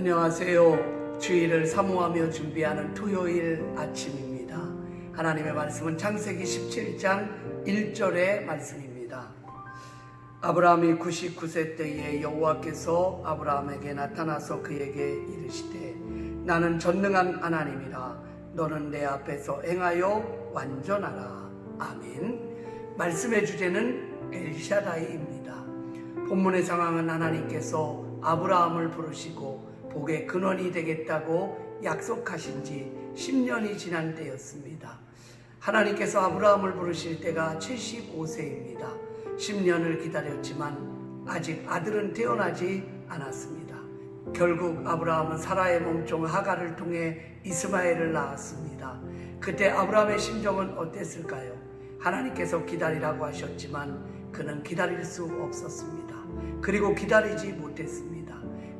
안녕하세요. 주일을 사모하며 준비하는 토요일 아침입니다. 하나님의 말씀은 창세기 17장 1절의 말씀입니다. 아브라함이 99세 때에 여호와께서 아브라함에게 나타나서 그에게 이르시되 나는 전능한 하나님이라 너는 내 앞에서 행하여 완전하라. 아멘. 말씀의 주제는 엘샤다이입니다. 본문의 상황은 하나님께서 아브라함을 부르시고 복의 근원이 되겠다고 약속하신 지 10년이 지난 때였습니다. 하나님께서 아브라함을 부르실 때가 75세입니다. 10년을 기다렸지만 아직 아들은 태어나지 않았습니다. 결국 아브라함은 사라의 몸종 하가를 통해 이스마엘을 낳았습니다. 그때 아브라함의 심정은 어땠을까요? 하나님께서 기다리라고 하셨지만 그는 기다릴 수 없었습니다. 그리고 기다리지 못했습니다.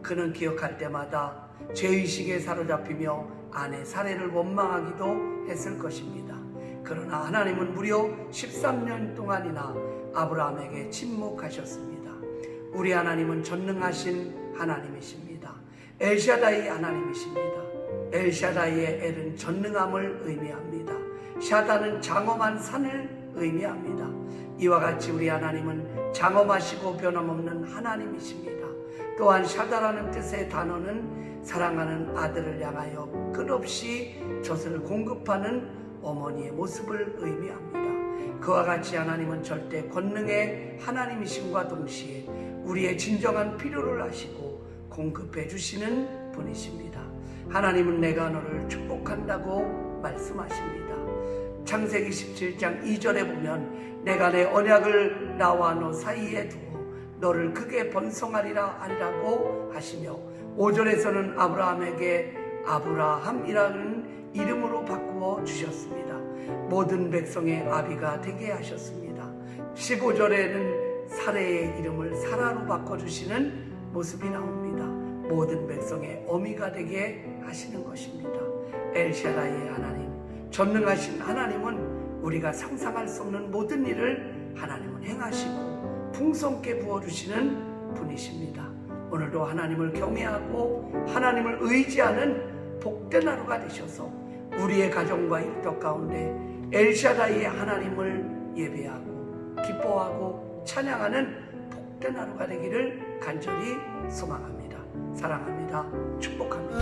그는 기억할 때마다 죄의식에 사로잡히며 아내 사례를 원망하기도 했을 것입니다. 그러나 하나님은 무려 13년 동안이나 아브라함에게 침묵하셨습니다. 우리 하나님은 전능하신 하나님이십니다. 엘샤다이 하나님이십니다. 엘샤다이의 엘은 전능함을 의미합니다. 샤다는 장엄한 산을 의미합니다. 이와 같이 우리 하나님은 장엄하시고 변함없는 하나님이십니다. 또한 샤다라는 뜻의 단어는 사랑하는 아들을 향하여 끝없이 젖을 공급하는 어머니의 모습을 의미합니다. 그와 같이 하나님은 절대 권능의 하나님이심과 동시에 우리의 진정한 필요를 아시고 공급해 주시는 분이십니다. 하나님은 내가 너를 축복한다고 말씀하십니다. 창세기 17장 2절에 보면 내가 내 언약을 나와 너 사이에 두어 너를 크게 번성하리라 하리라고 하시며 5절에서는 아브라함에게 아브라함이라는 이름으로 바꾸어 주셨습니다. 모든 백성의 아비가 되게 하셨습니다. 15절에는 사례의 이름을 사라로 바꿔주시는 모습이 나옵니다. 모든 백성의 어미가 되게 하시는 것입니다. 엘샤라의 하나님, 전능하신 하나님은 우리가 상상할 수 없는 모든 일을 하나님은 행하시고 풍성케 부어주시는 분이십니다. 오늘도 하나님을 경외하고 하나님을 의지하는 복된 하루가 되셔서 우리의 가정과 일터 가운데 엘샤다이의 하나님을 예배하고 기뻐하고 찬양하는 복된 하루가 되기를 간절히 소망합니다. 사랑합니다. 축복합니다.